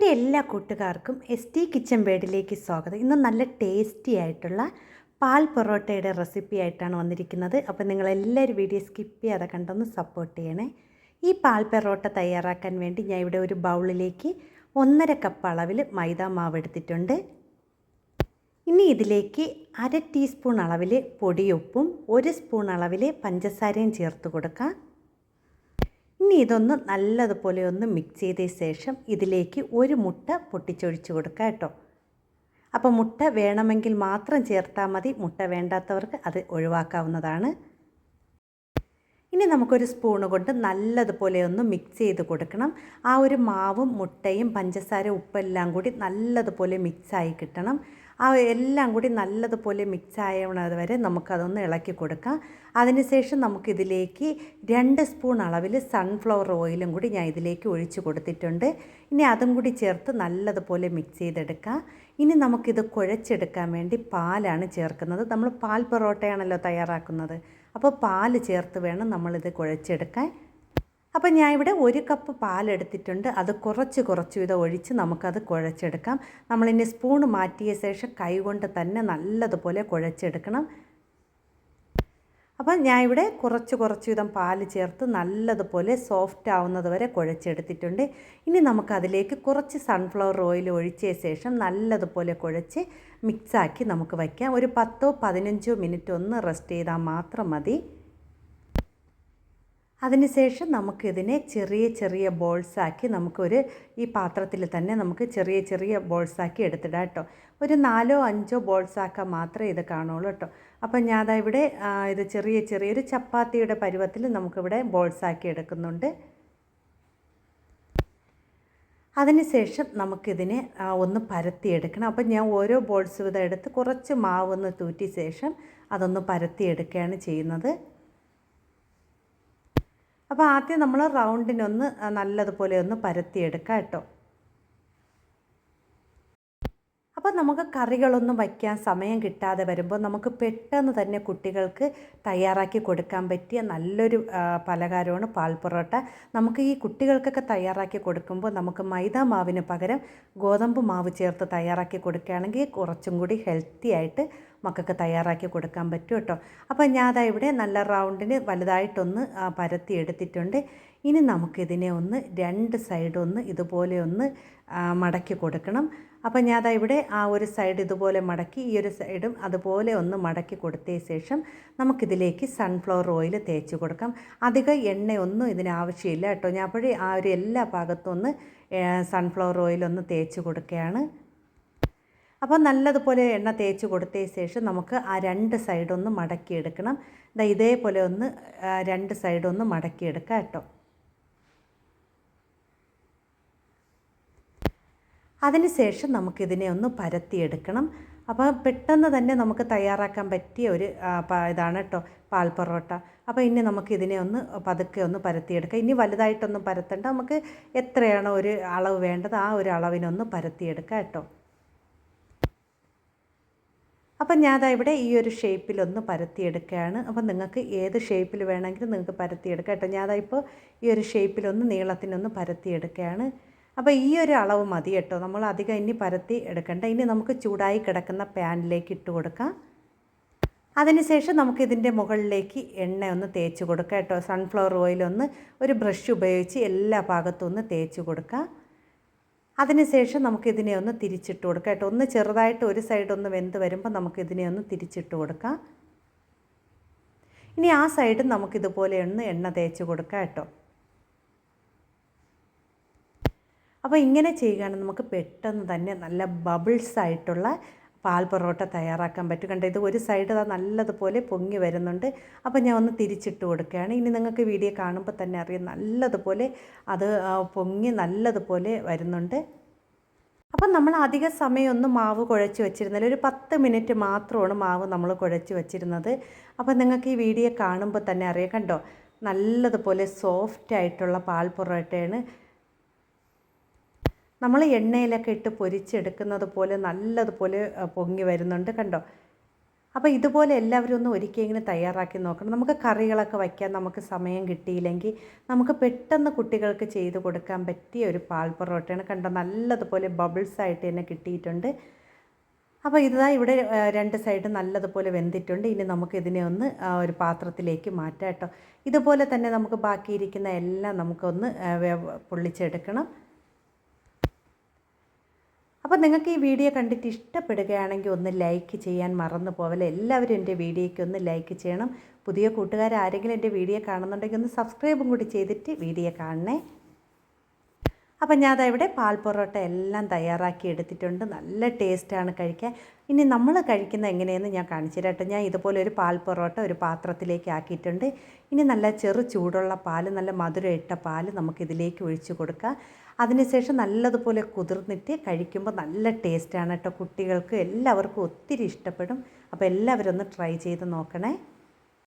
എന്റെ എല്ലാ കൂട്ടുകാർക്കും എസ് ടി കിച്ചൻ ബേഡിലേക്ക് സ്വാഗതം. ഇന്ന് നല്ല ടേസ്റ്റി ആയിട്ടുള്ള പാൽ പൊറോട്ടയുടെ റെസിപ്പി ആയിട്ടാണ് വന്നിരിക്കുന്നത്. അപ്പോൾ നിങ്ങളെല്ലാവരും വീഡിയോ സ്കിപ്പ് ചെയ്യാതെ കണ്ടൊന്ന് സപ്പോർട്ട് ചെയ്യണേ. ഈ പാൽ പൊറോട്ട തയ്യാറാക്കാൻ വേണ്ടി ഞാൻ ഇവിടെ ഒരു ബൗളിലേക്ക് ഒന്നര കപ്പ് അളവിൽ മൈദ മാവ് എടുത്തിട്ടുണ്ട്. ഇനി ഇതിലേക്ക് അര ടീസ്പൂൺ അളവിൽ പൊടിയുപ്പും ഒരു സ്പൂൺ അളവിൽ പഞ്ചസാരയും ചേർത്ത് കൊടുക്കാം. ഇനി ഇതൊന്ന് നല്ലതുപോലെ ഒന്ന് മിക്സ് ചെയ്ത ശേഷം ഇതിലേക്ക് ഒരു മുട്ട പൊട്ടിച്ചൊഴിച്ച് കൊടുക്കുക കേട്ടോ. അപ്പോൾ മുട്ട വേണമെങ്കിൽ മാത്രം ചേർത്താൽ മതി. മുട്ട വേണ്ടാത്തവർക്ക് അത് ഒഴിവാക്കാവുന്നതാണ്. ഇനി നമുക്കൊരു സ്പൂണ് കൊണ്ട് നല്ലതുപോലെ ഒന്ന് മിക്സ് ചെയ്ത് കൊടുക്കണം. ആ ഒരു മാവും മുട്ടയും പഞ്ചസാര ഉപ്പെല്ലാം കൂടി നല്ലതുപോലെ മിക്സായി കിട്ടണം. ആ എല്ലാം കൂടി നല്ലതുപോലെ മിക്സ് ആയവണത് വരെ നമുക്കതൊന്ന് ഇളക്കി കൊടുക്കാം. അതിനുശേഷം നമുക്കിതിലേക്ക് രണ്ട് സ്പൂൺ അളവിൽ സൺഫ്ലവർ ഓയിലും കൂടി ഞാൻ ഇതിലേക്ക് ഒഴിച്ച് കൊടുത്തിട്ടുണ്ട്. ഇനി അതും കൂടി ചേർത്ത് നല്ലതുപോലെ മിക്സ് ചെയ്തെടുക്കാം. ഇനി നമുക്കിത് കുഴച്ചെടുക്കാൻ വേണ്ടി പാലാണ് ചേർക്കുന്നത്. നമ്മൾ പാൽ പൊറോട്ടയാണല്ലോ തയ്യാറാക്കുന്നത്. അപ്പോൾ പാൽ ചേർത്ത് വേണം നമ്മളിത് കുഴച്ചെടുക്കാൻ. അപ്പോൾ ഞാൻ ഇവിടെ ഒരു കപ്പ് പാലെടുത്തിട്ടുണ്ട്. അത് കുറച്ച് കുറച്ച് വിധം ഒഴിച്ച് നമുക്കത് കുഴച്ചെടുക്കാം. നമ്മളിനി സ്പൂൺ മാറ്റിയ ശേഷം കൈകൊണ്ട് തന്നെ നല്ലതുപോലെ കുഴച്ചെടുക്കണം. അപ്പം ഞാൻ ഇവിടെ കുറച്ച് കുറച്ച് വിധം പാൽ ചേർത്ത് നല്ലതുപോലെ സോഫ്റ്റ് ആവുന്നത് വരെ കുഴച്ചെടുത്തിട്ടുണ്ട്. ഇനി നമുക്കതിലേക്ക് കുറച്ച് സൺഫ്ലവർ ഓയിൽ ഒഴിച്ച ശേഷം നല്ലതുപോലെ കുഴച്ച് മിക്സാക്കി നമുക്ക് വയ്ക്കാം. ഒരു പത്തോ പതിനഞ്ചോ മിനിറ്റ് ഒന്ന് റെസ്റ്റ് ചെയ്താൽ മാത്രം മതി. അതിനുശേഷം നമുക്കിതിനെ ചെറിയ ചെറിയ ബോൾസാക്കി നമുക്കൊരു ഈ പാത്രത്തിൽ തന്നെ നമുക്ക് ചെറിയ ചെറിയ ബോൾസാക്കി എടുത്തിടാം കേട്ടോ. ഒരു നാലോ അഞ്ചോ ബോൾസാക്കാൻ മാത്രമേ ഇത് കാണുള്ളൂ കേട്ടോ. അപ്പം ഞാൻ അതാ ഇവിടെ ഇത് ചെറിയ ചെറിയൊരു ചപ്പാത്തിയുടെ പരുവത്തിൽ നമുക്കിവിടെ ബോൾസാക്കി എടുക്കുന്നുണ്ട്. അതിനുശേഷം നമുക്കിതിനെ ഒന്ന് പരത്തിയെടുക്കണം അപ്പം ഞാൻ ഓരോ ബോൾസ് വിധം എടുത്ത് കുറച്ച് മാവ് ഒന്ന് തൂറ്റിയ ശേഷം അതൊന്ന് പരത്തിയെടുക്കുകയാണ് ചെയ്യുന്നത്. അപ്പോൾ ആദ്യം നമ്മൾ റൗണ്ടിനൊന്ന് നല്ലതുപോലെ ഒന്ന് പരത്തിയെടുക്കാം കേട്ടോ. അപ്പോൾ നമുക്ക് കറികളൊന്നും വയ്ക്കാൻ സമയം കിട്ടാതെ വരുമ്പോൾ നമുക്ക് പെട്ടെന്ന് തന്നെ കുട്ടികൾക്ക് തയ്യാറാക്കി കൊടുക്കാൻ പറ്റിയ നല്ലൊരു പലഹാരമാണ് പാൽ പൊറോട്ട. നമുക്ക് ഈ കുട്ടികൾക്കൊക്കെ തയ്യാറാക്കി കൊടുക്കുമ്പോൾ നമുക്ക് മൈദ മാവിന് പകരം ഗോതമ്പ് മാവ് ചേർത്ത് തയ്യാറാക്കി കൊടുക്കുകയാണെങ്കിൽ കുറച്ചും കൂടി ഹെൽത്തി ആയിട്ട് മക്കൾക്ക് തയ്യാറാക്കി കൊടുക്കാൻ പറ്റും കേട്ടോ. അപ്പോൾ ഞാൻ അതാ ഇവിടെ നല്ല റൗണ്ടിന് വലുതായിട്ടൊന്ന് പരത്തി എടുത്തിട്ടുണ്ട്. ഇനി നമുക്കിതിനെ ഒന്ന് രണ്ട് സൈഡൊന്ന് ഇതുപോലെ ഒന്ന് മടക്കി കൊടുക്കണം. അപ്പോൾ ഞാൻ അതാ ഇവിടെ ആ ഒരു സൈഡ് ഇതുപോലെ മടക്കി ഈ ഒരു സൈഡും അതുപോലെ ഒന്ന് മടക്കി കൊടുത്ത ശേഷം നമുക്കിതിലേക്ക് സൺഫ്ലവർ ഓയിൽ തേച്ച് കൊടുക്കാം. അധികം എണ്ണയൊന്നും ഇതിന് ആവശ്യമില്ല കേട്ടോ. ഞാൻ അപ്പോഴേ ആ ഒരു എല്ലാ ഭാഗത്തും ഒന്ന് സൺഫ്ലവർ ഓയിൽ ഒന്ന് തേച്ച് കൊടുക്കുകയാണ്. അപ്പോൾ നല്ലതുപോലെ എണ്ണ തേച്ച് കൊടുത്ത ശേഷം നമുക്ക് ആ രണ്ട് സൈഡൊന്ന് മടക്കിയെടുക്കണം. ഇതാ ഇതേപോലെ ഒന്ന് രണ്ട് സൈഡൊന്ന് മടക്കിയെടുക്കാം കേട്ടോ. അതിനുശേഷം നമുക്കിതിനെ ഒന്ന് പരത്തിയെടുക്കണം. അപ്പോൾ പെട്ടെന്ന് തന്നെ നമുക്ക് തയ്യാറാക്കാൻ പറ്റിയ ഒരു ഇതാണ് കേട്ടോ പാൽ പൊറോട്ട. അപ്പോൾ ഇനി നമുക്ക് ഇതിനെ ഒന്ന് പതുക്കെ ഒന്ന് പരത്തിയെടുക്കാം. ഇനി വലുതായിട്ടൊന്നും പരത്തണ്ട. നമുക്ക് എത്രയാണോ ഒരു അളവ് വേണ്ടത് ആ ഒരു അളവിനൊന്ന് പരത്തിയെടുക്കാം കേട്ടോ. അപ്പം ഞാനതാ ഇവിടെ ഈ ഒരു ഷേപ്പിലൊന്ന് പരത്തിയെടുക്കുകയാണ്. അപ്പം നിങ്ങൾക്ക് ഏത് ഷേപ്പിൽ വേണമെങ്കിലും നിങ്ങൾക്ക് പരത്തിയെടുക്കാം കേട്ടോ. ഞാനതാ ഇപ്പോൾ ഈ ഒരു ഷേപ്പിലൊന്ന് നീളത്തിനൊന്ന് പരത്തിയെടുക്കുകയാണ്. അപ്പോൾ ഈ ഒരു അളവ് മതി കേട്ടോ. നമ്മൾ അധികം ഇനി പരത്തി എടുക്കണ്ട. ഇനി നമുക്ക് ചൂടായി കിടക്കുന്ന പാനിലേക്ക് ഇട്ട് കൊടുക്കാം. അതിനുശേഷം നമുക്ക് ഇതിന്റെ മുകളിലേക്ക് എണ്ണ ഒന്ന് തേച്ച് കൊടുക്കാം കേട്ടോ. സൺഫ്ലവർ ഒന്ന് ഒരു ബ്രഷ് ഉപയോഗിച്ച് എല്ലാ ഭാഗത്തും ഒന്ന് തേച്ച് കൊടുക്കാം. അതിനുശേഷം നമുക്കിതിനെ ഒന്ന് തിരിച്ചിട്ട് കൊടുക്കാം കേട്ടോ. ഒന്ന് ചെറുതായിട്ട് ഒരു സൈഡ് ഒന്ന് വെന്ത് വരുമ്പോൾ നമുക്കിതിനെ ഒന്ന് തിരിച്ചിട്ട് കൊടുക്കാം. ഇനി ആ സൈഡ് നമുക്കിതുപോലെ ഒന്ന് എണ്ണ തേച്ച് കൊടുക്കാം കേട്ടോ. അപ്പോൾ ഇങ്ങനെ ചെയ്യുകയാണെങ്കിൽ നമുക്ക് പെട്ടെന്ന് തന്നെ നല്ല ബബിൾസ് ആയിട്ടുള്ള പാൽ പൊറോട്ട തയ്യാറാക്കാൻ പറ്റും. കണ്ടോ ഇത് ഒരു സൈഡ് അത് നല്ലതുപോലെ പൊങ്ങി വരുന്നുണ്ട്. അപ്പോൾ ഞാൻ ഒന്ന് തിരിച്ചിട്ട് കൊടുക്കുകയാണ്. ഇനി നിങ്ങൾക്ക് വീഡിയോ കാണുമ്പോൾ തന്നെ അറിയാം നല്ലതുപോലെ അത് പൊങ്ങി നല്ലതുപോലെ വരുന്നുണ്ട്. അപ്പം നമ്മൾ അധിക സമയമൊന്നും മാവ് കുഴച്ച് വെച്ചിരുന്നില്ല ഒരു പത്ത് മിനിറ്റ് മാത്രമാണ് മാവ് നമ്മൾ കുഴച്ച് വെച്ചിരുന്നത്. അപ്പം നിങ്ങൾക്ക് ഈ വീഡിയോ കാണുമ്പോൾ തന്നെ അറിയാം കണ്ടോ നല്ലതുപോലെ സോഫ്റ്റ് ആയിട്ടുള്ള പാൽ പൊറോട്ടയാണ്. നമ്മൾ എണ്ണയിലൊക്കെ ഇട്ട് പൊരിച്ചെടുക്കുന്നത് പോലെ നല്ലതുപോലെ പൊങ്ങി വരുന്നുണ്ട് കണ്ടോ? അപ്പോൾ ഇതുപോലെ എല്ലാവരും ഒന്ന് ഒരിക്കലെങ്കിലും തയ്യാറാക്കി നോക്കണം. നമുക്ക് കറികളൊക്കെ വയ്ക്കാൻ നമുക്ക് സമയം കിട്ടിയില്ലെങ്കിൽ നമുക്ക് പെട്ടെന്ന് കുട്ടികൾക്ക് ചെയ്ത് കൊടുക്കാൻ പറ്റിയ ഒരു പാൽ പൊറോട്ടയാണ് കണ്ടോ? നല്ലതുപോലെ ബബിൾസ് ആയിട്ട് തന്നെ കിട്ടിയിട്ടുണ്ട്. അപ്പോൾ ഇതാ ഇവിടെ രണ്ട് സൈഡ് നല്ലതുപോലെ വെന്തിട്ടുണ്ട്. ഇനി നമുക്ക് ഇതിനെ ഒന്ന് ഒരു പാത്രത്തിലേക്ക് മാറ്റാം കേട്ടോ. ഇതുപോലെ തന്നെ നമുക്ക് ബാക്കിയിരിക്കുന്ന എല്ലാം നമുക്കൊന്ന് പൊള്ളിച്ചെടുക്കണം. അപ്പോൾ നിങ്ങൾക്ക് ഈ വീഡിയോ കണ്ടിട്ട് ഇഷ്ടപ്പെടുകയാണെങ്കിൽ ഒന്ന് ലൈക്ക് ചെയ്യാൻ മറന്നു പോവല്ലേ? എല്ലാവരും എന്റെ വീഡിയോയ്ക്ക് ഒന്ന് ലൈക്ക് ചെയ്യണം. പുതിയ കൂട്ടുകാർ ആരെങ്കിലും എന്റെ വീഡിയോ കാണുന്നുണ്ടെങ്കിൽ ഒന്ന് സബ്സ്ക്രൈബും കൂടി ചെയ്തിട്ട് വീഡിയോ കാണണേ. അപ്പം ഞാൻ അത് ഇവിടെ പാൽ പൊറോട്ട എല്ലാം തയ്യാറാക്കി എടുത്തിട്ടുണ്ട്. നല്ല ടേസ്റ്റാണ് കഴിക്കാൻ. ഇനി നമ്മൾ കഴിക്കുന്ന എങ്ങനെയെന്ന് ഞാൻ കാണിച്ചു ഞാൻ ഇതുപോലെ ഒരു പാൽ പൊറോട്ട ഒരു പാത്രത്തിലേക്ക് ആക്കിയിട്ടുണ്ട്. ഇനി നല്ല ചെറു ചൂടുള്ള പാൽ നല്ല മധുരം ഇട്ട പാൽ നമുക്കിതിലേക്ക് ഒഴിച്ച് കൊടുക്കാം. അതിനുശേഷം നല്ലതുപോലെ കുതിർന്നിട്ട് കഴിക്കുമ്പോൾ നല്ല ടേസ്റ്റാണ് കേട്ടോ. കുട്ടികൾക്ക് എല്ലാവർക്കും ഒത്തിരി ഇഷ്ടപ്പെടും. അപ്പോൾ എല്ലാവരും ഒന്ന് ട്രൈ ചെയ്ത് നോക്കണേ.